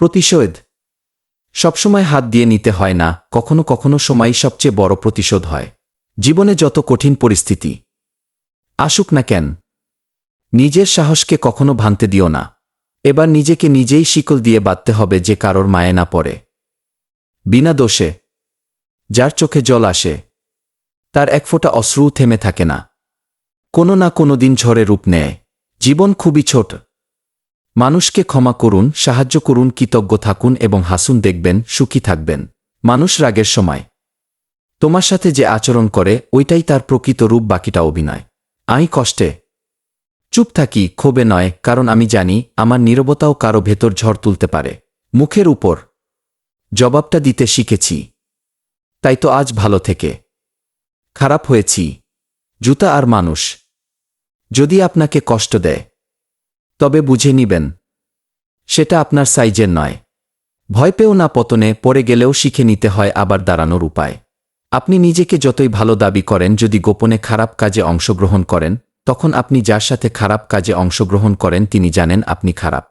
প্রতিশোধ। সবসময় হাত দিয়ে নিতে হয় না, কখনো কখনো সময় সবচেয়ে বড় প্রতিশোধ হয়। জীবনে যত কঠিন পরিস্থিতি, আসুক না কেন, নিজের সাহসকে কখনো ভাঙতে দিও না। এবার নিজেকে নিজেই শিকল দিয়ে বাঁধতে হবে যে কারোর মায়ে না পড়ে। বিনা দোষে, যার চোখে জল আসে, তার এক ফোঁটা অশ্রুও থেমে থাকে না। কোনো না কোনো দিন ঝড়ে রূপ নেয়। জীবন খুবই ছোট। মানুষকে ক্ষমা করুন, সাহায্য করুন, কৃতজ্ঞ থাকুন এবং হাসুন, দেখবেন, সুখী থাকবেন। মানুষ রাগের সময়। তোমার সাথে যে আচরণ করে, ওইটাই তার প্রকৃত রূপ, বাকিটা অভিনয়। আমি কষ্টে। চুপ থাকি, ক্ষোভে নয়, কারণ আমি জানি, আমার নীরবতাও কারও ভেতর ঝড় তুলতে পারে। মুখের উপর। জবাবটা দিতে শিখেছি। তাই তো আজ ভালো থেকে। খারাপ হয়েছি। জুতা আর মানুষ। যদি আপনাকে কষ্ট দেয়। তবে বুঝে নিবেন, সেটা আপনার সাইজের নয়। ভয় পেও না পতনে, পড়ে গেলেও শিখে নিতে হয় আবার দাঁড়ানোর উপায়। আপনি নিজেকে যতই ভালো দাবি করেন, যদি গোপনে খারাপ কাজে অংশগ্রহণ করেন, তখন আপনি যার সাথে খারাপ কাজে অংশগ্রহণ করেন, তিনি জানেন আপনি খারাপ।